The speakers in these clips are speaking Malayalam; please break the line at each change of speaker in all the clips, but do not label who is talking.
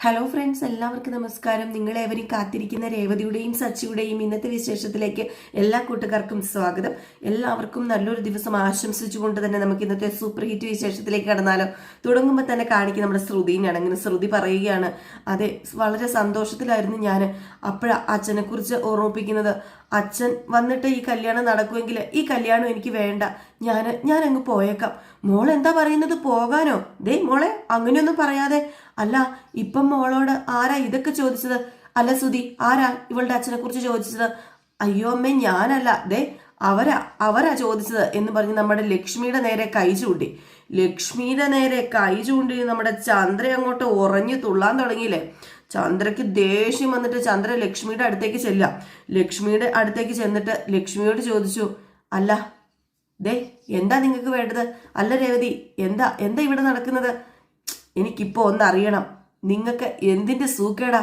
ഹലോ ഫ്രണ്ട്സ് എല്ലാവർക്കും നമസ്കാരം. നിങ്ങളേവരും കാത്തിരിക്കുന്ന രേവതിയുടെയും സച്ചിയുടെയും ഇന്നത്തെ വിശേഷത്തിലേക്ക് എല്ലാ കൂട്ടുകാർക്കും സ്വാഗതം. എല്ലാവർക്കും നല്ലൊരു ദിവസം ആശംസിച്ചുകൊണ്ട് തന്നെ നമുക്ക് ഇന്നത്തെ സൂപ്പർ ഹിറ്റ് വിശേഷത്തിലേക്ക് കടന്നാലോ. തുടങ്ങുമ്പോൾ തന്നെ കാണിക്കും നമ്മുടെ ശ്രുതിനെയാണ് അങ്ങനെ ശ്രുതി പറയുകയാണ്. അതെ വളരെ സന്തോഷത്തിലായിരുന്നു ഞാൻ അപ്പോഴാ അച്ഛനെക്കുറിച്ച് ഓർമ്മിപ്പിക്കുന്നത്. അച്ഛൻ വന്നിട്ട് ഈ കല്യാണം നടക്കുമെങ്കിൽ ഈ കല്യാണം എനിക്ക് വേണ്ട. ഞാൻ ഞാൻ അങ്ങ് പോയേക്കാം. മോൾ എന്താ പറയുന്നത്? പോകാനോ? ദേ മോളെ അങ്ങനെയൊന്നും പറയാതെ അല്ല ഇപ്പം മോളോട് ആരാ ഇതൊക്കെ ചോദിച്ചത്? അല്ല സുധി ആരാ ഇവളുടെ അച്ഛനെ കുറിച്ച് ചോദിച്ചത്? അയ്യോ അമ്മേ ഞാനല്ല. ദേ അവരാ അവരാ ചോദിച്ചത് എന്ന് പറഞ്ഞ് നമ്മുടെ ലക്ഷ്മിയുടെ നേരെ കൈ ചൂണ്ടി. ലക്ഷ്മിയുടെ നേരെ കൈ ചൂണ്ടി നമ്മുടെ ചന്ദ്ര അങ്ങോട്ട് ഉറഞ്ഞു തുള്ളാൻ തുടങ്ങിയില്ലേ? ചന്ദ്രയ്ക്ക് ദേഷ്യം വന്നിട്ട് ചന്ദ്ര ലക്ഷ്മിയുടെ അടുത്തേക്ക് ചെല്ലാം ലക്ഷ്മിയുടെ അടുത്തേക്ക് ചെന്നിട്ട് ലക്ഷ്മിയോട് ചോദിച്ചു അല്ല ദേ എന്താ നിങ്ങൾക്ക് വേണ്ടത്? അല്ല രേവതി എന്താ എന്താ ഇവിടെ നടക്കുന്നത്? എനിക്കിപ്പോൾ ഒന്ന് അറിയണം നിങ്ങൾക്ക് എന്തിന്റെ സൂക്കേടാ?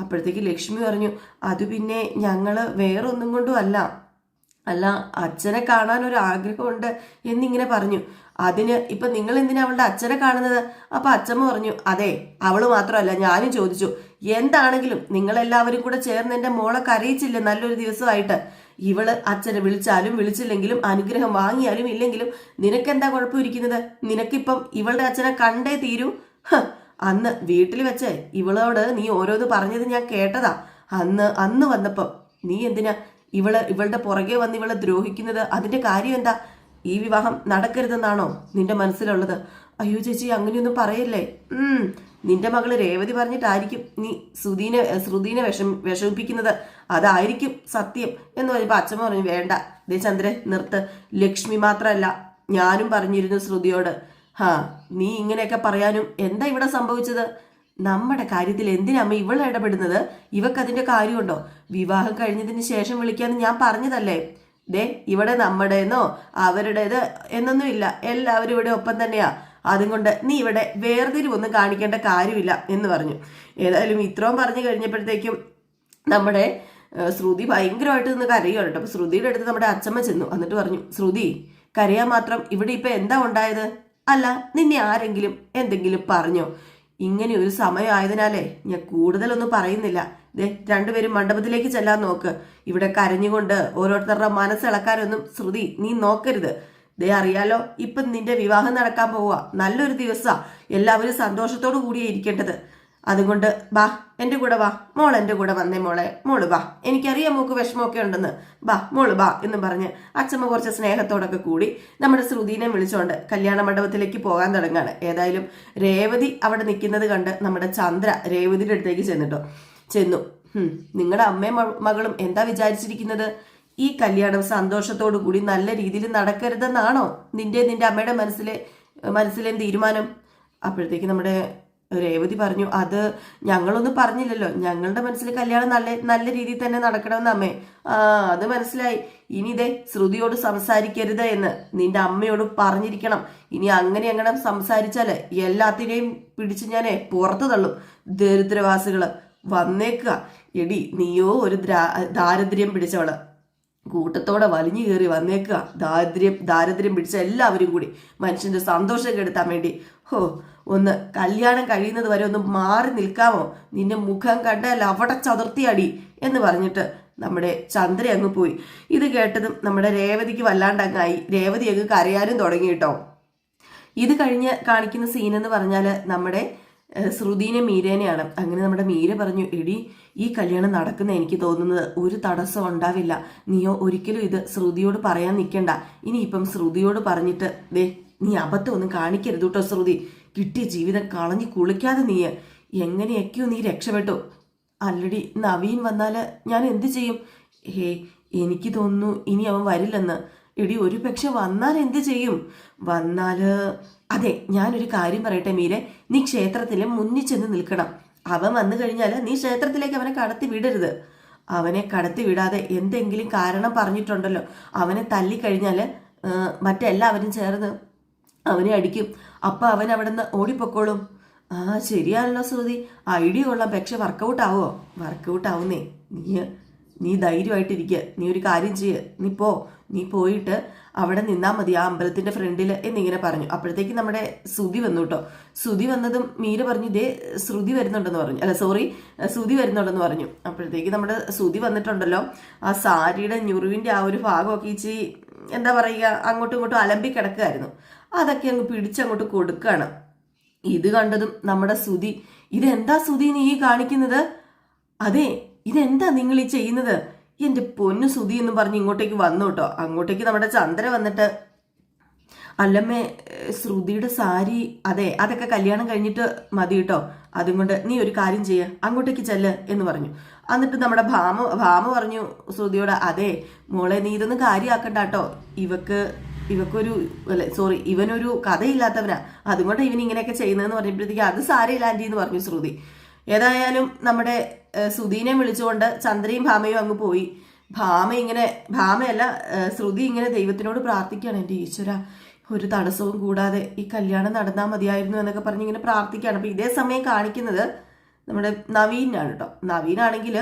അപ്പോഴത്തേക്ക് ലക്ഷ്മി പറഞ്ഞു അത് പിന്നെ ഞങ്ങൾ വേറൊന്നും കൊണ്ടും അല്ല. അല്ല അച്ഛനെ കാണാൻ ഒരു ആഗ്രഹമുണ്ട് എന്നിങ്ങനെ പറഞ്ഞു. അതിന് ഇപ്പൊ നിങ്ങൾ എന്തിനാ അവളുടെ അച്ഛനെ കാണുന്നത്? അപ്പൊ അച്ഛമ്മ പറഞ്ഞു അതെ അവൾ മാത്രമല്ല ഞാനും ചോദിച്ചു. എന്താണെങ്കിലും നിങ്ങളെല്ലാവരും കൂടെ ചേർന്ന് എന്റെ മോളെ കരയിച്ചില്ലേ നല്ലൊരു ദിവസമായിട്ട്? ഇവൾ അച്ഛനെ വിളിച്ചാലും വിളിച്ചില്ലെങ്കിലും അനുഗ്രഹം വാങ്ങിയാലും ഇല്ലെങ്കിലും നിനക്കെന്താ കുഴപ്പമിരിക്കുന്നത്? നിനക്കിപ്പം ഇവളുടെ അച്ഛനെ കണ്ടേ തീരൂ. അന്ന് വീട്ടിൽ വെച്ച് ഇവളോട് നീ ഓരോന്ന് പറഞ്ഞത് ഞാൻ കേട്ടതാ. അന്ന് അന്ന് വന്നപ്പം നീ എന്തിനാ ഇവൾ ഇവളുടെ പുറകെ വന്ന് ഇവളെ ദ്രോഹിക്കുന്നത്? അതിന്റെ കാര്യം എന്താ? ഈ വിവാഹം നടക്കരുതെന്നാണോ നിന്റെ മനസ്സിലുള്ളത്? അയ്യോ ചേച്ചി അങ്ങനെയൊന്നും പറയല്ലേ? ഉം നിന്റെ മകൾ രേവതി പറഞ്ഞിട്ടായിരിക്കും നീ സുധീനെ ശ്രുതീനെ വിഷം വിഷമിപ്പിക്കുന്നത്. അതായിരിക്കും സത്യം എന്ന് പറഞ്ഞപ്പോ അച്ഛമ്മ പറഞ്ഞു വേണ്ട ദേ ചന്ദ്രൻ നിർത്ത്. ലക്ഷ്മി മാത്രമല്ല ഞാനും പറഞ്ഞിരുന്നു ശ്രുതിയോട്. ഹാ നീ ഇങ്ങനെയൊക്കെ പറയാനും എന്താ ഇവിടെ സംഭവിച്ചത്? നമ്മുടെ കാര്യത്തിൽ എന്തിനമ്മ ഇവൾ ഇടപെടുന്നത്? ഇവക്ക് അതിന്റെ കാര്യമുണ്ടോ? വിവാഹം കഴിഞ്ഞതിന് ശേഷം വിളിക്കാന്ന് ഞാൻ പറഞ്ഞതല്ലേ. ദേ ഇവിടെ നമ്മുടേന്നോ അവരുടേത് എന്നൊന്നുമില്ല. എല്ലാവരും ഇവിടെ ഒപ്പം തന്നെയാ. അതും കൊണ്ട് നീ ഇവിടെ വേർതിരിവൊന്നും കാണിക്കേണ്ട കാര്യമില്ല എന്ന് പറഞ്ഞു. ഏതായാലും ഇത്രയും പറഞ്ഞു കഴിഞ്ഞപ്പോഴത്തേക്കും നമ്മുടെ ശ്രുതി ഭയങ്കരമായിട്ട് നിന്ന് കരയുകയാണ് കേട്ടോ. ശ്രുതിയുടെ അടുത്ത് നമ്മുടെ അച്ഛമ്മ ചെന്നു. എന്നിട്ട് പറഞ്ഞു ശ്രുതി കരയാൻ മാത്രം ഇവിടെ ഇപ്പൊ എന്താ ഉണ്ടായത്? അല്ല നിന്നെ ആരെങ്കിലും എന്തെങ്കിലും പറഞ്ഞോ? ഇങ്ങനെ ഒരു സമയമായതിനാലേ ഞാൻ കൂടുതലൊന്നും പറയുന്നില്ല. ദേ രണ്ടുപേരും മണ്ഡപത്തിലേക്ക് ചെല്ലാൻ നോക്ക്. ഇവിടെ കരഞ്ഞുകൊണ്ട് ഓരോരുത്തരുടെ മനസ്സിളക്കാനൊന്നും ശ്രുതി നീ നോക്കരുത്. ദേ അറിയാലോ ഇപ്പം നിന്റെ വിവാഹം നടക്കാൻ പോവുക. നല്ലൊരു ദിവസാ. എല്ലാവരും സന്തോഷത്തോടു കൂടിയേ ഇരിക്കേണ്ടത്. അതുകൊണ്ട് ബാ എന്റെ കൂടെ വാ. മോൾ എന്റെ കൂടെ വന്നേ മോളെ. മോൾ ബാ എനിക്കറിയാം മോക്ക് വിഷമമൊക്കെ ഉണ്ടെന്ന്. ബാ മോൾ ബാ എന്ന് പറഞ്ഞ് അച്ഛമ്മ കുറച്ച് സ്നേഹത്തോടൊക്കെ കൂടി നമ്മുടെ ശ്രുതിനെ വിളിച്ചുകൊണ്ട് കല്യാണ മണ്ഡപത്തിലേക്ക് പോകാൻ തുടങ്ങാണ്. ഏതായാലും രേവതി അവിടെ നിൽക്കുന്നത് കണ്ട് നമ്മുടെ ചന്ദ്ര രേവതിയുടെ അടുത്തേക്ക് ചെന്നിട്ടോ. ചെന്നു. നിങ്ങളുടെ അമ്മയും മകളും എന്താ വിചാരിച്ചിരിക്കുന്നത്? ഈ കല്യാണം സന്തോഷത്തോടു കൂടി നല്ല രീതിയിൽ നടക്കരുതെന്നാണോ നിന്റെ നിന്റെ അമ്മയുടെ മനസ്സിലെ മനസ്സിലെ തീരുമാനം? അപ്പോഴത്തേക്ക് നമ്മുടെ രേവതി പറഞ്ഞു അത് ഞങ്ങളൊന്നും പറഞ്ഞില്ലല്ലോ. ഞങ്ങളുടെ മനസ്സിൽ കല്യാണം നല്ല നല്ല രീതിയിൽ തന്നെ നടക്കണമെന്ന് അമ്മേ. ആ അത് മനസ്സിലായി. ഇനി ഇതേ ശ്രുതിയോട് സംസാരിക്കരുത് എന്ന് നിന്റെ അമ്മയോട് പറഞ്ഞിരിക്കണം. ഇനി അങ്ങനെ അങ്ങനെ സംസാരിച്ചാൽ എല്ലാത്തിനെയും പിടിച്ച് ഞാനേ പുറത്തു തള്ളും. ദരിദ്രവാസികൾ വന്നേക്കുക എടി നീയോ ഒരു ദ്രാ- ദാരിദ്ര്യം പിടിച്ചവൾ. കൂട്ടത്തോടെ വലിഞ്ഞു കയറി വന്നേക്കുക ദാരിദ്ര്യം ദാരിദ്ര്യം പിടിച്ച എല്ലാവരും കൂടി മനുഷ്യന്റെ സന്തോഷം കെടുത്താൻ വേണ്ടി. ഹോ ഒന്ന് കല്യാണം കഴിയുന്നത് വരെ ഒന്ന് മാറി നിൽക്കാമോ? നിന്റെ മുഖം കണ്ടാൽ അവിടെ ചതുർത്തിയടി എന്ന് പറഞ്ഞിട്ട് നമ്മുടെ ചന്ദ്ര അങ്ങ് പോയി. ഇത് കേട്ടതും നമ്മുടെ രേവതിക്ക് വല്ലാണ്ടങ്ങായി. രേവതി അങ്ങ് കരയാനും തുടങ്ങി കേട്ടോ. ഇത് കഴിഞ്ഞ് കാണിക്കുന്ന സീൻ എന്ന് പറഞ്ഞാൽ നമ്മുടെ ശ്രുതിനെ മീരേനെയാണ്. അങ്ങനെ നമ്മുടെ മീര പറഞ്ഞു എടി ഈ കല്യാണം നടക്കുന്ന എനിക്ക് തോന്നുന്നത് ഒരു തടസ്സം ഉണ്ടാവില്ല. നീയോ ഒരിക്കലും ഇത് ശ്രുതിയോട് പറയാൻ നിൽക്കണ്ട. ഇനിയിപ്പം ശ്രുതിയോട് പറഞ്ഞിട്ട് ദേ നീ അബദ്ധം ഒന്നും കാണിക്കരുത് കേട്ടോ ശ്രുതി. കിട്ടിയ ജീവിതം കളഞ്ഞു കുളിക്കാതെ നീ എങ്ങനെയൊക്കെയോ നീ രക്ഷപ്പെട്ടു. അല്ലടി നവീൻ വന്നാൽ ഞാൻ എന്ത് ചെയ്യും? ഹേ എനിക്ക് തോന്നുന്നു ഇനി അവൻ വരില്ലെന്ന്. എടി ഒരു പക്ഷെ വന്നാൽ എന്ത് ചെയ്യും? വന്നാൽ അതെ ഞാനൊരു കാര്യം പറയട്ടെ മീരെ. നീ ക്ഷേത്രത്തിലെ മുന്നിൽ ചെന്ന് നിൽക്കണം. അവൻ വന്നു കഴിഞ്ഞാൽ നീ ക്ഷേത്രത്തിലേക്ക് അവനെ കടത്തി വിടരുത്. അവനെ കടത്തി വിടാതെ എന്തെങ്കിലും കാരണം പറഞ്ഞിട്ടുണ്ടല്ലോ. അവനെ തല്ലിക്കഴിഞ്ഞാൽ മറ്റെല്ലാവരും ചേർന്ന് അവനെ അടിക്കും. അപ്പൊ അവൻ അവിടെ നിന്ന് ഓടിപ്പൊക്കോളും. ആ ശരിയാണല്ലോ ശ്രുതി. ഐഡിയ കൊള്ളാം. പക്ഷെ വർക്കൗട്ട് ആവോ വർക്കൗട്ട് ആവുന്നേ നീ നീ ധൈര്യമായിട്ടിരിക്കുക നീ ഒരു കാര്യം ചെയ്യ്. നീ പോ. നീ പോയിട്ട് അവിടെ നിന്നാൽ മതി. ആ അമ്പലത്തിന്റെ ഫ്രണ്ടിൽ എന്നിങ്ങനെ പറഞ്ഞു. അപ്പോഴത്തേക്ക് നമ്മുടെ ശ്രുതി വന്നു കേട്ടോ. ശ്രുതി വന്നതും മീര പറഞ്ഞു ഇതേ ശ്രുതി വരുന്നുണ്ടെന്ന് പറഞ്ഞു. അല്ല സോറി ശ്രുതി വരുന്നുണ്ടെന്ന് പറഞ്ഞു. അപ്പോഴത്തേക്ക് നമ്മുടെ ശ്രുതി വന്നിട്ടുണ്ടല്ലോ. ആ സാരിയുടെ ഞുറിവിന്റെ ആ ഒരു ഭാഗമൊക്കെ ഇച്ചി എന്താ പറയുക അങ്ങോട്ടും ഇങ്ങോട്ടും അലമ്പി കിടക്കുകയായിരുന്നു അതൊക്കെ അങ്ങ് പിടിച്ചങ്ങോട്ട് കൊടുക്കുകയാണ് ഇത് കണ്ടതും നമ്മുടെ ശ്രുതി ഇതെന്താ ശ്രുതി നീ കാണിക്കുന്നത്? അതെ ഇതെന്താ നിങ്ങൾ ഈ ചെയ്യുന്നത്? എന്റെ പൊന്നു സുതി എന്ന് പറഞ്ഞ് ഇങ്ങോട്ടേക്ക് വന്നു കേട്ടോ. അങ്ങോട്ടേക്ക് നമ്മുടെ ചന്ദ്ര വന്നിട്ട് അല്ലമ്മേ ശ്രുതിയുടെ സാരി അതെ അതൊക്കെ കല്യാണം കഴിഞ്ഞിട്ട് മതി കേട്ടോ. അതും കൊണ്ട് നീ ഒരു കാര്യം ചെയ്യ അങ്ങോട്ടേക്ക് ചെല്ല് എന്ന് പറഞ്ഞു. എന്നിട്ട് നമ്മുടെ ഭാമ ഭാമ പറഞ്ഞു ശ്രുതിയോട് അതെ മോളെ നീ ഇതൊന്നും കാര്യമാക്കണ്ട കേട്ടോ. ഇവക്ക് ഇവക്കൊരു അല്ലെ സോറി ഇവനൊരു കഥയില്ലാത്തവനാ. അതുകൊണ്ട് ഇവൻ ഇങ്ങനെയൊക്കെ ചെയ്യുന്നതെന്ന് പറഞ്ഞപ്പോഴത്തേക്ക് അത് സാരയില്ല ആന്റി എന്ന് പറഞ്ഞു ശ്രുതി. ഏതായാലും നമ്മുടെ സുധീനെ വിളിച്ചുകൊണ്ട് ചന്ദ്രയും ഭാമയും അങ്ങ് പോയി. ഭാമ ഇങ്ങനെ ഭാമയല്ല ശ്രുതി ഇങ്ങനെ ദൈവത്തിനോട് പ്രാർത്ഥിക്കുകയാണ്. എന്റെ ഈശ്വര ഒരു തടസ്സവും കൂടാതെ ഈ കല്യാണം നടന്നാൽ മതിയായിരുന്നു എന്നൊക്കെ പറഞ്ഞ് ഇങ്ങനെ പ്രാർത്ഥിക്കുകയാണ്. അപ്പോൾ ഇതേ സമയം കാണിക്കുന്നത് നമ്മുടെ നവീനാണ് കേട്ടോ. നവീനാണെങ്കിൽ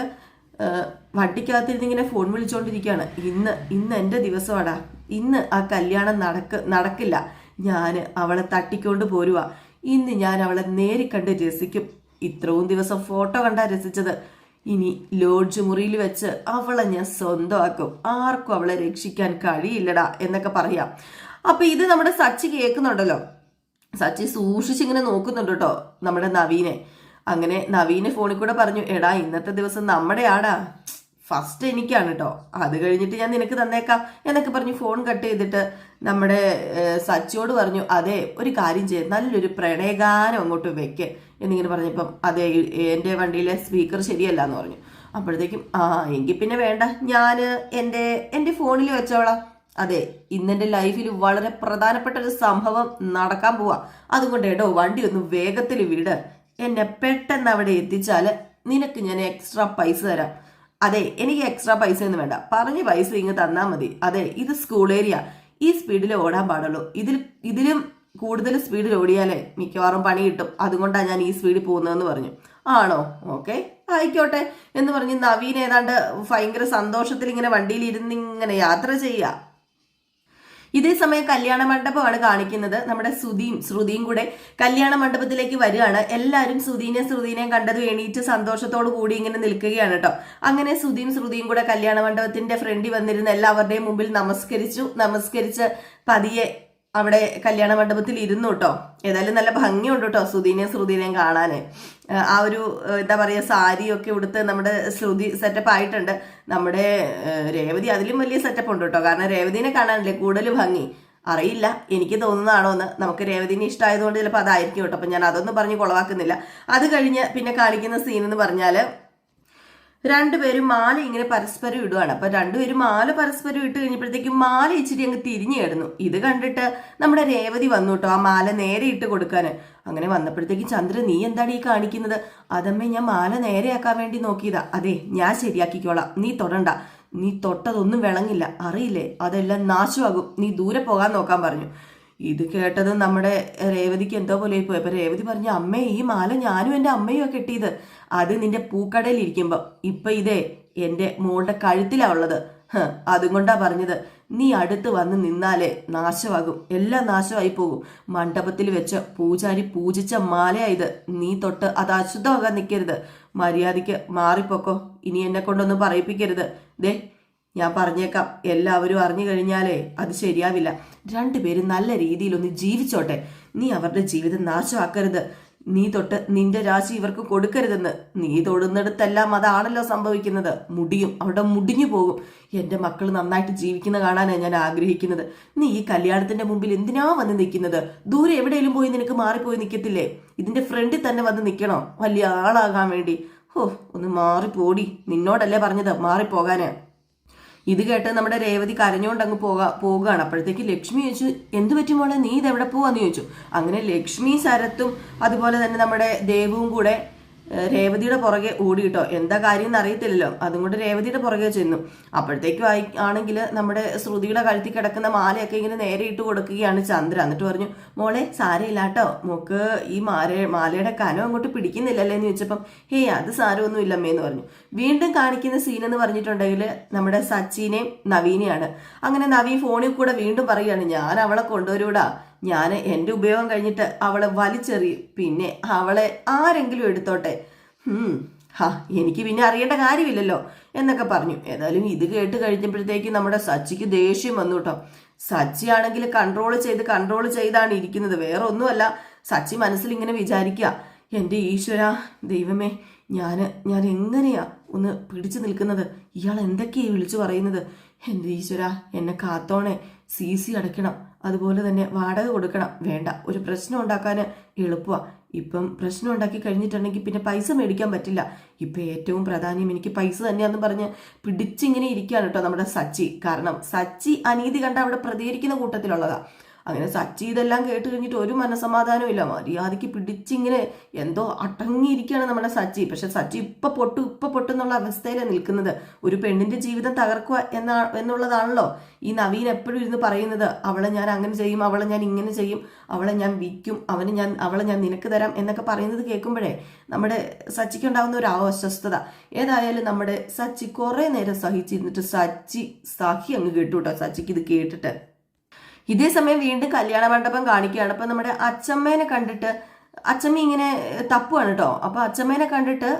വട്ടിക്കകത്തിരുന്ന് ഇങ്ങനെ ഫോൺ വിളിച്ചുകൊണ്ടിരിക്കുകയാണ് ഇന്ന് ഇന്ന് എന്റെ ദിവസമാടാ. ഇന്ന് ആ കല്യാണം നടക്ക നടക്കില്ല. ഞാൻ അവളെ തട്ടിക്കൊണ്ട് പോരുക ഇന്ന് ഞാൻ അവളെ നേരിക്കണ്ട് രസിക്കും. ഇത്രയും ദിവസം ഫോട്ടോ കണ്ടാ രസിച്ചത്. ഇനി ലോഡ്ജ് മുറിയിൽ വെച്ച് അവളെ ഞാൻ സ്വന്തമാക്കും. ആർക്കും അവളെ രക്ഷിക്കാൻ കഴിയില്ലടാ എന്നൊക്കെ പറയാം. അപ്പൊ ഇത് നമ്മുടെ സച്ചി കേൾക്കുന്നുണ്ടല്ലോ. സച്ചി സൂക്ഷിച്ചിങ്ങനെ നോക്കുന്നുണ്ട് കേട്ടോ നമ്മുടെ നവീനെ. അങ്ങനെ നവീനെ ഫോണിൽ കൂടെ പറഞ്ഞു എടാ ഇന്നത്തെ ദിവസം നമ്മുടെ ആടാ ഫസ്റ്റ് എനിക്കാണ് കേട്ടോ അത് കഴിഞ്ഞിട്ട് ഞാൻ നിനക്ക് തന്നേക്കാം. എന്നൊക്കെ പറഞ്ഞു ഫോൺ കട്ട് ചെയ്തിട്ട് നമ്മുടെ സച്ചിയോട് പറഞ്ഞു അതെ ഒരു കാര്യം ചെയ്യാം. നല്ലൊരു പ്രണയഗാനം അങ്ങോട്ട് വെക്ക്. എന്നിങ്ങനെ പറഞ്ഞപ്പം അതെ എന്റെ വണ്ടിയിലെ സ്പീക്കർ ശരിയല്ല എന്ന് പറഞ്ഞു. അപ്പോഴത്തേക്കും ആ എങ്കിൽ പിന്നെ വേണ്ട. ഞാൻ എന്റെ എന്റെ ഫോണിൽ വെച്ചോളാം. അതെ ഇന്നെന്റെ ലൈഫിൽ വളരെ പ്രധാനപ്പെട്ട ഒരു സംഭവം നടക്കാൻ പോവാ. അതുകൊണ്ട് കേട്ടോ വണ്ടി ഒന്ന് വേഗത്തിൽ വിട്. എന്നെ പെട്ടെന്ന് അവിടെ എത്തിച്ചാൽ നിനക്ക് ഞാൻ എക്സ്ട്രാ പൈസ തരാം. അതെ എനിക്ക് എക്സ്ട്രാ പൈസ ഒന്നും വേണ്ട. പറഞ്ഞ പൈസ ഇങ്ങ് തന്നാൽ മതി. അതെ ഇത് സ്കൂൾ ഏരിയ ഈ സ്പീഡിൽ ഓടാൻ പാടുള്ളൂ. ഇതിൽ ഇതിലും കൂടുതൽ സ്പീഡിൽ ഓടിയാലേ മിക്കവാറും പണി കിട്ടും. അതുകൊണ്ടാണ് ഞാൻ ഈ സ്പീഡിൽ പോകുന്നതെന്ന് പറഞ്ഞു. ആണോ? ഓക്കെ. ആയിക്കോട്ടെ. എന്ന് പറഞ്ഞ് നവീൻ ഏതാണ്ട് ഭയങ്കര സന്തോഷത്തിൽ ഇങ്ങനെ വണ്ടിയിൽ ഇരുന്ന് ഇങ്ങനെ യാത്ര ചെയ്യുക ഇതേ സമയം കല്യാണ മണ്ഡപമാണ് കാണിക്കുന്നത്. നമ്മുടെ സുധീം ശ്രുതിയും കൂടെ കല്യാണ മണ്ഡപത്തിലേക്ക് വരികയാണ്. എല്ലാവരും സുധീനെ ശ്രുതിനെയും കണ്ടത് എണീറ്റ് സന്തോഷത്തോടു കൂടി ഇങ്ങനെ നിൽക്കുകയാണ് കേട്ടോ. അങ്ങനെ സുധീം ശ്രുതിയും കൂടെ കല്യാണ മണ്ഡപത്തിന്റെ ഫ്രണ്ടി വന്നിരുന്ന എല്ലാവരുടെയും മുമ്പിൽ നമസ്കരിച്ചു. നമസ്കരിച്ച് പതിയെ അവിടെ കല്യാണ മണ്ഡപത്തിൽ ഇരുന്നു കേട്ടോ ഏതായാലും നല്ല ഭംഗിയുണ്ട് കേട്ടോ ശ്രുതിനെയും ശ്രുതിനെയും കാണാൻ ആ ഒരു എന്താ പറയുക സാരിയൊക്കെ ഉടുത്ത് നമ്മുടെ ശ്രുതി സെറ്റപ്പ് ആയിട്ടുണ്ട്. നമ്മുടെ രേവതി അതിലും വലിയ സെറ്റപ്പ് ഉണ്ട് കേട്ടോ കാരണം രേവതിനെ കാണാനല്ലേ? കൂടുതൽ ഭംഗി. അറിയില്ല. എനിക്ക് തോന്നുന്നതാണോ എന്ന്. നമുക്ക് രേവതിനെ ഇഷ്ടമായതുകൊണ്ട് ചിലപ്പോൾ അതായിരിക്കും കേട്ടോ അപ്പം ഞാൻ അതൊന്നും പറഞ്ഞ് കുളവാക്കുന്നില്ല. അത് കഴിഞ്ഞ് പിന്നെ കാണിക്കുന്ന സീൻ എന്ന് പറഞ്ഞാൽ രണ്ടുപേരും മാല ഇങ്ങനെ പരസ്പരം ഇടുകയാണ് അപ്പൊ രണ്ടുപേരും മാല പരസ്പരം ഇട്ട് കഴിഞ്ഞപ്പോഴത്തേക്കും മാല ഇച്ചിരി അങ്ങ് തിരിഞ്ഞു കിടന്നു. ഇത് കണ്ടിട്ട് നമ്മുടെ രേവതി വന്നു കേട്ടോ ആ മാല നേരെ ഇട്ട് കൊടുക്കാൻ അങ്ങനെ വന്നപ്പോഴത്തേക്കും ചന്ദ്രൻ നീ എന്താണ് ഈ കാണിക്കുന്നത്? അതമ്മേ ഞാൻ മാല നേരെയാക്കാൻ വേണ്ടി നോക്കിയതാ. അതെ ഞാൻ ശരിയാക്കിക്കോളാം. നീ തൊടണ്ട. നീ തൊട്ടതൊന്നും വിളങ്ങില്ല. അറിയില്ലേ? അതെല്ലാം നാശമാകും. നീ ദൂരെ പോകാൻ നോക്കാൻ പറഞ്ഞു. ഇത് കേട്ടത് നമ്മുടെ രേവതിക്ക് എന്തോ പോലെ പോയി അപ്പൊ രേവതി പറഞ്ഞു അമ്മേ ഈ മാല ഞാനും എന്റെ അമ്മയും കെട്ടിയത്. അത് നിന്റെ പൂക്കടയിൽ ഇരിക്കുമ്പോ. ഇപ്പൊ ഇതേ എന്റെ മോളുടെ കഴുത്തിലാ ഉള്ളത്. അതും കൊണ്ടാ പറഞ്ഞത്. നീ അടുത്ത് വന്ന് നിന്നാലേ നാശമാകും. എല്ലാം നാശമായി പോകും. മണ്ഡപത്തിൽ വെച്ച പൂജാരി പൂജിച്ച മാലയായത് നീ തൊട്ട് അത് അശുദ്ധമാകാൻ നിൽക്കരുത്. മര്യാദയ്ക്ക് മാറിപ്പോക്കോ. ഇനി എന്നെ കൊണ്ടൊന്നും പറയിപ്പിക്കരുത്. ദേ ഞാൻ പറഞ്ഞേക്കാം. എല്ലാവരും അറിഞ്ഞു കഴിഞ്ഞാലേ അത് ശരിയാവില്ല. രണ്ടുപേരും നല്ല രീതിയിലൊന്ന് ജീവിച്ചോട്ടെ. നീ അവരുടെ ജീവിതം നാശമാക്കരുത്. നീ തൊട്ട് നിന്റെ രാശി ഇവർക്ക് കൊടുക്കരുതെന്ന്. നീ തൊടുന്നിടത്തെല്ലാം അതാണല്ലോ സംഭവിക്കുന്നത്. മുടിയും അവിടെ മുടിഞ്ഞു പോകും. എന്റെ മക്കൾ നന്നായിട്ട് ജീവിക്കുന്ന കാണാനാണ് ഞാൻ ആഗ്രഹിക്കുന്നത്. നീ ഈ കല്യാണത്തിന്റെ മുമ്പിൽ എന്തിനാ വന്ന് നിൽക്കുന്നത്? ദൂരെ എവിടെയെങ്കിലും പോയി നിനക്ക് മാറിപ്പോയി നിൽക്കത്തില്ലേ? ഇതിന്റെ ഫ്രണ്ടിൽ തന്നെ വന്ന് നിൽക്കണോ? വലിയ ആളാകാൻ വേണ്ടി. ഓ ഒന്ന് മാറിപ്പോടി. നിന്നോടല്ലേ പറഞ്ഞത് മാറിപ്പോകാന്. ഇത് കേട്ട് നമ്മുടെ രേവതി കരഞ്ഞുകൊണ്ട് അങ്ങ് പോകാ പോകുകയാണ് അപ്പോഴത്തേക്ക് ലക്ഷ്മി ചോദിച്ചു എന്ത് പറ്റും മോളെ? നീ ഇതെവിടെ പോവാന്ന് ചോദിച്ചു. അങ്ങനെ ലക്ഷ്മി ശരത്തും അതുപോലെ തന്നെ നമ്മുടെ ദേവും കൂടെ രേവതിയുടെ പുറകെ ഓടി കേട്ടോ എന്താ കാര്യം എന്ന് അറിയത്തില്ലല്ലോ അതും കൊണ്ട് രേവതിയുടെ പുറകെ ചെന്നു. അപ്പോഴത്തേക്കും ആയി ആണെങ്കിൽ നമ്മുടെ ശ്രുതിയുടെ കഴുത്തി കിടക്കുന്ന മാലയൊക്കെ ഇങ്ങനെ നേരെ ഇട്ട് കൊടുക്കുകയാണ് ചന്ദ്ര. എന്നിട്ട് പറഞ്ഞു മോളെ സാരയില്ല കേട്ടോ മോക്ക് ഈ മാല മാലയുടെ കനം അങ്ങോട്ട് പിടിക്കുന്നില്ലല്ലേ എന്ന് ചോദിച്ചപ്പം ഹേയ് അത് സാരമൊന്നും ഇല്ലമ്മേന്ന് പറഞ്ഞു. വീണ്ടും കാണിക്കുന്ന സീൻ എന്ന് പറഞ്ഞിട്ടുണ്ടെങ്കിൽ നമ്മുടെ സച്ചിനെയും നവീനെയാണ്. അങ്ങനെ നവീൻ ഫോണിൽ കൂടെ വീണ്ടും പറയുകയാണ് ഞാൻ അവളെ കൊണ്ടുവരൂടാ. ഞാൻ എന്റെ ഉപയോഗം കഴിഞ്ഞിട്ട് അവളെ വലിച്ചെറിയും പിന്നെ അവളെ ആരെങ്കിലും എടുത്തോട്ടെ. ഹാ എനിക്ക് പിന്നെ അറിയേണ്ട കാര്യമില്ലല്ലോ എന്നൊക്കെ പറഞ്ഞു. ഏതായാലും ഇത് കേട്ട് കഴിഞ്ഞപ്പോഴത്തേക്ക് നമ്മുടെ സച്ചിക്ക് ദേഷ്യം വന്നു കേട്ടോ സച്ചി ആണെങ്കിൽ കൺട്രോൾ ചെയ്ത് കൺട്രോൾ ചെയ്താണ് ഇരിക്കുന്നത്. വേറെ ഒന്നുമല്ല സച്ചി മനസ്സിൽ ഇങ്ങനെ വിചാരിക്കുക എന്റെ ഈശ്വര ദൈവമേ ഞാൻ ഞാൻ എങ്ങനെയാ ഒന്ന് പിടിച്ചു നിൽക്കുന്നത്? ഇയാൾ എന്തൊക്കെയാ വിളിച്ചു പറയുന്നത്? എന്റെ ഈശ്വര എന്നെ കാത്തോണെ. സി സി അടയ്ക്കണം. അതുപോലെ തന്നെ വാടക കൊടുക്കണം. വേണ്ട. ഒരു പ്രശ്നം ഉണ്ടാക്കാൻ എളുപ്പമാണ് ഇപ്പം പ്രശ്നം ഉണ്ടാക്കി കഴിഞ്ഞിട്ടുണ്ടെങ്കിൽ പിന്നെ പൈസ മേടിക്കാൻ പറ്റില്ല. ഇപ്പം ഏറ്റവും പ്രാധാന്യം എനിക്ക് പൈസ തന്നെയാണെന്ന് പറഞ്ഞ് പിടിച്ചിങ്ങനെ ഇരിക്കുകയാണ് കേട്ടോ നമ്മുടെ സച്ചി. കാരണം സച്ചി അനീതി കണ്ട അവിടെ പ്രതികരിക്കുന്ന കൂട്ടത്തിലുള്ളതാ. അങ്ങനെ സച്ചി ഇതെല്ലാം കേട്ട് കഴിഞ്ഞിട്ട് ഒരു മനസമാധാനവും ഇല്ല. മര്യാദയ്ക്ക് പിടിച്ചിങ്ങനെ എന്തോ അടങ്ങിയിരിക്കുകയാണ് നമ്മുടെ സച്ചി. പക്ഷെ സച്ചി ഇപ്പൊ പൊട്ടു ഇപ്പൊ പൊട്ടെന്നുള്ള അവസ്ഥയിലാണ് നിൽക്കുന്നത്. ഒരു പെണ്ണിന്റെ ജീവിതം തകർക്കുക എന്നാ എന്നുള്ളതാണല്ലോ ഈ നവീൻ എപ്പോഴും ഇരുന്ന് പറയുന്നത്. അവളെ ഞാൻ അങ്ങനെ ചെയ്യും അവളെ ഞാൻ ഇങ്ങനെ ചെയ്യും അവളെ ഞാൻ വിൽക്കും അവന് ഞാൻ അവളെ ഞാൻ നിനക്ക് തരാം എന്നൊക്കെ പറയുന്നത് കേൾക്കുമ്പോഴേ നമ്മുടെ സച്ചിക്ക് ഉണ്ടാകുന്ന ഒരു അസ്വസ്ഥത. ഏതായാലും നമ്മുടെ സച്ചി കുറെ നേരം സഹിച്ചിരുന്നിട്ട് സച്ചി സഹി അങ്ങ് കേട്ടു കേട്ടോ. സച്ചിക്ക് ഇത് കേട്ടിട്ട്. ഇതേ സമയം വീണ്ടും കല്യാണ മണ്ഡപം കാണിക്കുകയാണ്. അപ്പൊ നമ്മുടെ അച്ചമ്മേനെ കണ്ടിട്ട് അച്ചമ്മ ഇങ്ങനെ തപ്പുവാണ് കേട്ടോ അപ്പോൾ അച്ചമ്മേനെ കണ്ടിട്ട്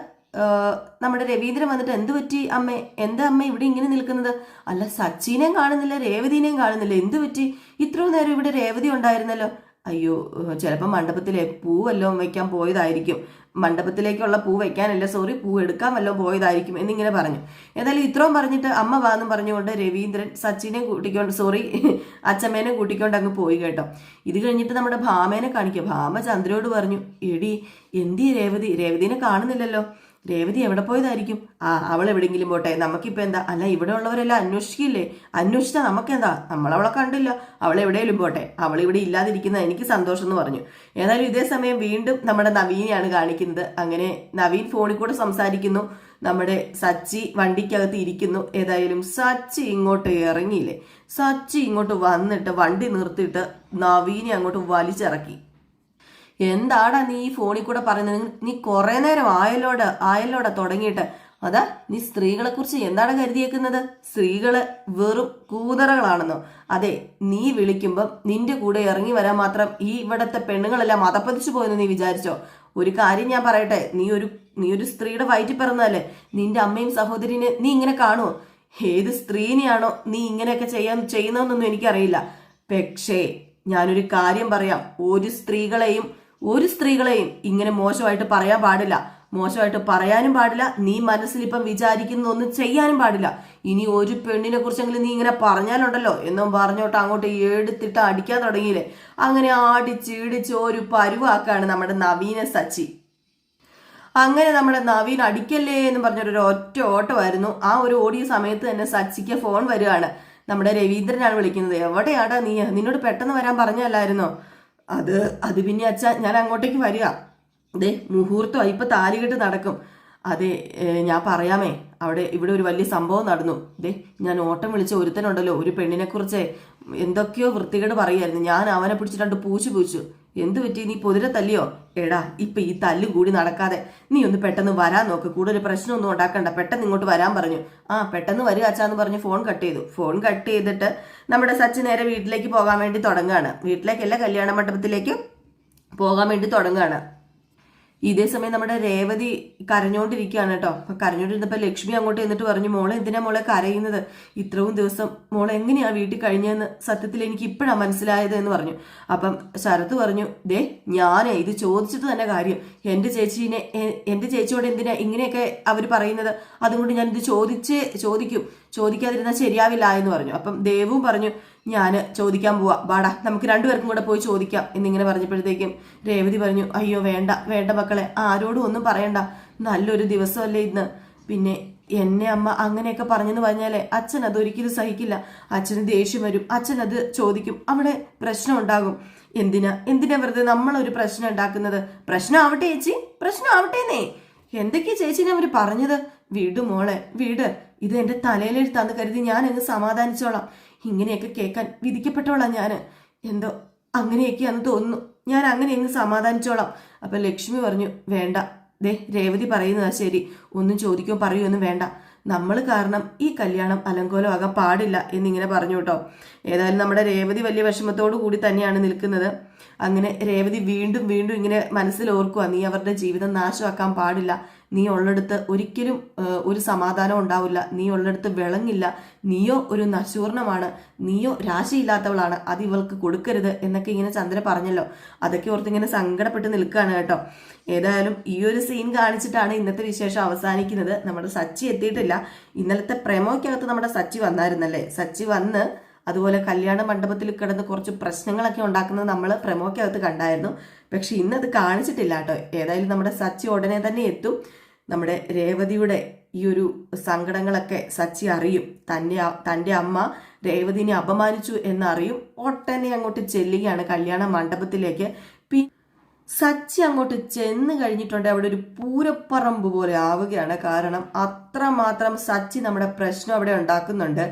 നമ്മുടെ രവീന്ദ്രൻ വന്നിട്ട് എന്ത് പറ്റി അമ്മ? എന്താ അമ്മ ഇവിടെ ഇങ്ങനെ നിൽക്കുന്നത്? അല്ല സച്ചിനെയും കാണുന്നില്ല രേവതിനെയും കാണുന്നില്ല. എന്ത് പറ്റി? ഇത്രയും നേരം ഇവിടെ രേവതി ഉണ്ടായിരുന്നല്ലോ. അയ്യോ ചിലപ്പോൾ മണ്ഡപത്തിലെ പൂ വല്ലതും വെക്കാൻ പോയതായിരിക്കും. മണ്ഡപത്തിലേക്കുള്ള പൂ വയ്ക്കാനല്ല സോറി പൂ എടുക്കാൻ വല്ലതും പോയതായിരിക്കും എന്നിങ്ങനെ പറഞ്ഞു. ഏതായാലും ഇത്രയും പറഞ്ഞിട്ട് അമ്മ വാന്നും പറഞ്ഞുകൊണ്ട് രവീന്ദ്രൻ സച്ചിനെ കൂട്ടിക്കൊണ്ട് സോറി അച്ചമ്മേനെ കൂട്ടിക്കൊണ്ട് അങ്ങ് പോയി കേട്ടോ. ഇത് കഴിഞ്ഞിട്ട് നമ്മുടെ ഭാമേനെ കാണിക്കുക. ഭാമ ചന്ദ്രയോട് പറഞ്ഞു എടി എന്തി രേവതി? രേവതിനെ കാണുന്നില്ലല്ലോ. രേവതി എവിടെ പോയതായിരിക്കും? ആ അവൾ എവിടെയെങ്കിലും പോട്ടെ. നമുക്കിപ്പോൾ എന്താ? അല്ല ഇവിടെ ഉള്ളവരെല്ലാം അന്വേഷിക്കില്ലേ അന്വേഷിച്ചാൽ നമുക്കെന്താ? നമ്മളവളെ കണ്ടില്ല. അവൾ എവിടെയെങ്കിലും പോട്ടെ. അവൾ ഇവിടെ ഇല്ലാതിരിക്കുന്ന എനിക്ക് സന്തോഷം എന്ന് പറഞ്ഞു. ഏതായാലും ഇതേ സമയം വീണ്ടും നമ്മുടെ നവീനെയാണ് കാണിക്കുന്നത്. അങ്ങനെ നവീൻ ഫോണിൽ കൂടെ സംസാരിക്കുന്നു. നമ്മുടെ സച്ചി വണ്ടിക്കകത്ത് ഇരിക്കുന്നു. ഏതായാലും സച്ചി ഇങ്ങോട്ട് ഇറങ്ങിയില്ലേ? സച്ചി ഇങ്ങോട്ട് വന്നിട്ട് വണ്ടി നിർത്തിയിട്ട് നവീനെ അങ്ങോട്ട് വലിച്ചിറക്കി. എന്താടാ നീ ഈ ഫോണിൽ കൂടെ പറയുന്നത്? നീ കുറെ നേരം ആയലോട് ആയലോടെ തുടങ്ങിയിട്ട്. അതാ നീ സ്ത്രീകളെ കുറിച്ച് എന്താണ് കരുതിയേക്കുന്നത്? സ്ത്രീകൾ വെറും കൂതറകളാണെന്നോ? അതെ നീ വിളിക്കുമ്പം നിന്റെ കൂടെ ഇറങ്ങി വരാൻ മാത്രം ഈ ഇവിടത്തെ പെണ്ണുങ്ങളെല്ലാം മതപ്പതിച്ചു പോയെന്ന് നീ വിചാരിച്ചോ? ഒരു കാര്യം ഞാൻ പറയട്ടെ നീ ഒരു നീ ഒരു സ്ത്രീയുടെ വയറ്റിൽ പിറന്നതല്ലേ? നിന്റെ അമ്മയും സഹോദരിനെ നീ ഇങ്ങനെ കാണുമോ ഏത് സ്ത്രീനെയാണോ നീ ഇങ്ങനെയൊക്കെ ചെയ്യാൻ ചെയ്യുന്നതെന്നൊന്നും എനിക്കറിയില്ല. പക്ഷേ ഞാനൊരു കാര്യം പറയാം. ഒരു സ്ത്രീകളെയും ഒരു സ്ത്രീകളെയും ഇങ്ങനെ മോശമായിട്ട് പറയാൻ പാടില്ല. മോശമായിട്ട് പറയാനും പാടില്ല. നീ മനസ്സിൽ ഇപ്പം വിചാരിക്കുന്ന ഒന്നും ചെയ്യാനും പാടില്ല. ഇനി ഒരു പെണ്ണിനെ കുറിച്ചെങ്കിലും നീ ഇങ്ങനെ പറഞ്ഞാലുണ്ടല്ലോ എന്നും പറഞ്ഞോട്ട് അങ്ങോട്ട് എടുത്തിട്ട് അടിക്കാൻ തുടങ്ങിയില്ലേ? അങ്ങനെ ആടിച്ചിടിച്ച് ഒരു പരുവാക്കാണ് നമ്മുടെ നവീന സച്ചി. അങ്ങനെ നമ്മുടെ നവീൻ അടിക്കല്ലേ എന്ന് പറഞ്ഞൊരു ഒറ്റ ഓട്ടമായിരുന്നു. ആ ഒരു ഓടിയ സമയത്ത് തന്നെ സച്ചിക്ക് ഫോൺ വരികയാണ് നമ്മുടെ രവീന്ദ്രനാണ് വിളിക്കുന്നത്. എവിടെയാടാ നീ? നിന്നോട് പെട്ടെന്ന് വരാൻ പറഞ്ഞല്ലായിരുന്നോ അത് അത് പിന്നെ അച്ഛ ഞാൻ അങ്ങോട്ടേക്ക് വരിക. ദേ മുഹൂർത്തമായി ഇപ്പൊ താലികെട്ട് നടക്കും. അതെ ഞാൻ പറയാമേ അവിടെ ഇവിടെ ഒരു വലിയ സംഭവം നടന്നു. ദേ ഞാൻ ഓട്ടം വിളിച്ച ഒരുത്തനുണ്ടല്ലോ ഒരു പെണ്ണിനെക്കുറിച്ച് എന്തൊക്കെയോ വൃത്തികേട് പറയായിരുന്നു ഞാൻ അവനെ പിടിച്ചിട്ടുണ്ട് പൂച്ചു പൂച്ചു. എന്ത് പറ്റി? നീ പൊതിരെ തല്ലിയോ? എടാ ഇപ്പൊ ഈ തല്ലും കൂടി നടക്കാതെ നീ ഒന്ന് പെട്ടെന്ന് വരാൻ നോക്ക്. കൂടുതൽ പ്രശ്നമൊന്നും ഉണ്ടാക്കണ്ട. പെട്ടെന്ന് ഇങ്ങോട്ട് വരാൻ പറഞ്ഞു. ആ പെട്ടെന്ന് വരിക അച്ഛാന്ന് പറഞ്ഞു ഫോൺ കട്ട് ചെയ്തു. ഫോൺ കട്ട് ചെയ്തിട്ട് നമ്മുടെ സച്ചി നേരെ വീട്ടിലേക്ക് പോകാൻ വേണ്ടി തുടങ്ങുകയാണ്. വീട്ടിലേക്കല്ല കല്യാണ മണ്ഡപത്തിലേക്ക് പോകാൻ വേണ്ടി തുടങ്ങുകയാണ്. ഇതേ സമയം നമ്മുടെ രേവതി കരഞ്ഞോണ്ടിരിക്കുകയാണ് കേട്ടോ. അപ്പൊ കരഞ്ഞോണ്ടിരുന്നപ്പോ ലക്ഷ്മി അങ്ങോട്ട് എന്നിട്ട് പറഞ്ഞു മോളെ എന്തിനാ മോളെ കരയുന്നത്? ഇത്രയും ദിവസം മോളെ എങ്ങനെയാ വീട്ടിൽ കഴിഞ്ഞതെന്ന് സത്യത്തിൽ എനിക്ക് ഇപ്പോഴാണ് മനസ്സിലായത് എന്ന് പറഞ്ഞു. അപ്പം ശരത്ത് പറഞ്ഞു ദേ ഞാനേ ഇത് ചോദിച്ചിട്ട് തന്നെ കാര്യം. എന്റെ ചേച്ചീനെ എന്റെ ചേച്ചിയോട് എന്തിനാ ഇങ്ങനെയൊക്കെ അവർ പറയുന്നത്? അതുകൊണ്ട് ഇത് ചോദിച്ചേ ചോദിക്കും. ചോദിക്കാതിരുന്നാൽ ശരിയാവില്ല എന്ന് പറഞ്ഞു. അപ്പം ദേവും പറഞ്ഞു ഞാൻ ചോദിക്കാൻ പോവാ. വാടാ നമുക്ക് രണ്ടുപേർക്കും കൂടെ പോയി ചോദിക്കാം എന്നിങ്ങനെ പറഞ്ഞപ്പോഴത്തേക്കും രേവതി പറഞ്ഞു അയ്യോ വേണ്ട വേണ്ട മക്കളെ ആരോടും ഒന്നും പറയണ്ട. നല്ലൊരു ദിവസമല്ലേ ഇന്ന്. പിന്നെ എന്നെ അമ്മ അങ്ങനെയൊക്കെ പറഞ്ഞെന്ന് പറഞ്ഞാലേ അച്ഛൻ അത് ഒരിക്കലും സഹിക്കില്ല. അച്ഛന് ദേഷ്യം വരും. അച്ഛൻ അത് ചോദിക്കും. അവിടെ പ്രശ്നം ഉണ്ടാകും. എന്തിനാ? എന്തിനാ വെറുതെ നമ്മളൊരു പ്രശ്നം ഉണ്ടാക്കുന്നത്? പ്രശ്നം ആവട്ടെ ചേച്ചി. പ്രശ്നം ആവട്ടേന്നേ എന്തൊക്കെയാ ചേച്ചിനെ അവർ പറഞ്ഞത്? വീട് മോളെ വീട്. ഇത് എന്റെ തലയിലെഴുത്താന്ന് കരുതി ഞാൻ അങ്ങ് സമാധാനിച്ചോളാം. ഇങ്ങനെയൊക്കെ കേൾക്കാൻ വിധിക്കപ്പെട്ടോളാം ഞാൻ എന്തോ അങ്ങനെയൊക്കെയാന്ന് തോന്നുന്നു. ഞാൻ അങ്ങനെ അങ്ങ് സമാധാനിച്ചോളാം. അപ്പൊ ലക്ഷ്മി പറഞ്ഞു വേണ്ട. ദേ രേവതി പറയുന്നതാ ശരി. ഒന്നും ചോദിക്കോ പറയൂ ഒന്നും വേണ്ട. നമ്മൾ കാരണം ഈ കല്യാണം അലങ്കോലമാകാൻ പാടില്ല എന്നിങ്ങനെ പറഞ്ഞു കേട്ടോ. ഏതായാലും നമ്മുടെ രേവതി വലിയ വിഷമത്തോടു കൂടി തന്നെയാണ് നിൽക്കുന്നത്. അങ്ങനെ രേവതി വീണ്ടും വീണ്ടും ഇങ്ങനെ മനസ്സിൽ ഓർക്കുക നീ അവരുടെ ജീവിതം നാശമാക്കാൻ പാടില്ല. നീ ഉള്ളിടത്ത് ഒരിക്കലും ഒരു സമാധാനം ഉണ്ടാവില്ല. നീ ഉള്ളിടത്ത് വിളങ്ങില്ല. നീയോ ഒരു നശൂർണമാണ് നീയോ രാശിയില്ലാത്തവളാണ്. അത് ഇവൾക്ക് കൊടുക്കരുത് എന്നൊക്കെ ഇങ്ങനെ ചന്ദ്ര പറഞ്ഞല്ലോ. അതൊക്കെ ഓർത്ത് ഇങ്ങനെ സങ്കടപ്പെട്ട് നിൽക്കുകയാണ് കേട്ടോ. ഏതായാലും ഈ ഒരു സീൻ കാണിച്ചിട്ടാണ് ഇന്നത്തെ വിശേഷം അവസാനിക്കുന്നത്. നമ്മുടെ സച്ചി എത്തിയിട്ടില്ല. ഇന്നലത്തെ പ്രേമോയ്ക്കകത്ത് നമ്മുടെ സച്ചി വന്നായിരുന്നല്ലേ? സച്ചി വന്ന് അതുപോലെ കല്യാണ മണ്ഡപത്തിൽ കിടന്ന് കുറച്ച് പ്രശ്നങ്ങളൊക്കെ ഉണ്ടാക്കുന്നത് നമ്മൾ പ്രമോയ്ക്കകത്ത് കണ്ടായിരുന്നു. പക്ഷെ ഇന്നത് കാണിച്ചിട്ടില്ല കേട്ടോ. ഏതായാലും നമ്മുടെ സച്ചി ഉടനെ തന്നെ എത്തും. നമ്മുടെ രേവതിയുടെ ഈ ഒരു സങ്കടങ്ങളൊക്കെ സച്ചി അറിയും. തന്നെ തന്റെ അമ്മ രേവതിനെ അപമാനിച്ചു എന്നറിയും. ഒട്ടനെ അങ്ങോട്ട് ചെല്ലുകയാണ് കല്യാണ മണ്ഡപത്തിലേക്ക്. പി സച്ചി അങ്ങോട്ട് ചെന്ന് കഴിഞ്ഞിട്ടുണ്ട്. അവിടെ ഒരു പൂരപ്പറമ്പ് പോലെ ആവുകയാണ്. കാരണം അത്രമാത്രം സച്ചി നമ്മുടെ പ്രശ്നം അവിടെ ഉണ്ടാക്കുന്നുണ്ട്.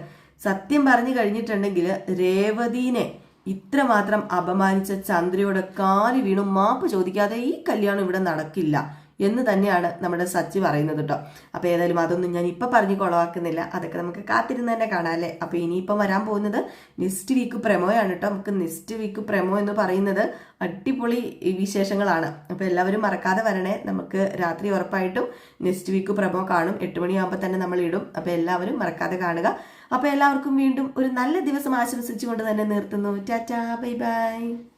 സത്യം പറഞ്ഞു കഴിഞ്ഞിട്ടുണ്ടെങ്കിൽ രേവതീനെ ഇത്രമാത്രം അപമാനിച്ച ചന്ദ്രയോട് കാലി വീണു മാപ്പ് ചോദിക്കാതെ ഈ കല്യാണം ഇവിടെ നടക്കില്ല. എന്ന് തന്നെയാണ് നമ്മുടെ സച്ചി പറയുന്നത് കേട്ടോ അപ്പോൾ ഏതായാലും അതൊന്നും ഞാൻ ഇപ്പം പറഞ്ഞ് കൊളവാക്കുന്നില്ല. അതൊക്കെ നമുക്ക് കാത്തിരുന്ന് തന്നെ കാണാം അല്ലേ? അപ്പോൾ ഇനിയിപ്പം വരാൻ പോകുന്നത് നെക്സ്റ്റ് വീക്ക് പ്രമോയാണ് കേട്ടോ നമുക്ക് നെക്സ്റ്റ് വീക്ക് പ്രമോ എന്ന് പറയുന്നത് അടിപൊളി വിശേഷങ്ങളാണ്. അപ്പോൾ എല്ലാവരും മറക്കാതെ വരണേ. നമുക്ക് രാത്രി ഉറപ്പായിട്ടും നെക്സ്റ്റ് വീക്ക് പ്രമോ കാണും. എട്ട് മണിയാകുമ്പോൾ തന്നെ നമ്മൾ ഇടും. അപ്പോൾ എല്ലാവരും മറക്കാതെ കാണുക. അപ്പോൾ എല്ലാവർക്കും വീണ്ടും ഒരു നല്ല ദിവസം ആശംസിച്ചുകൊണ്ട് തന്നെ നിർത്തുന്നു. Tata bye bye.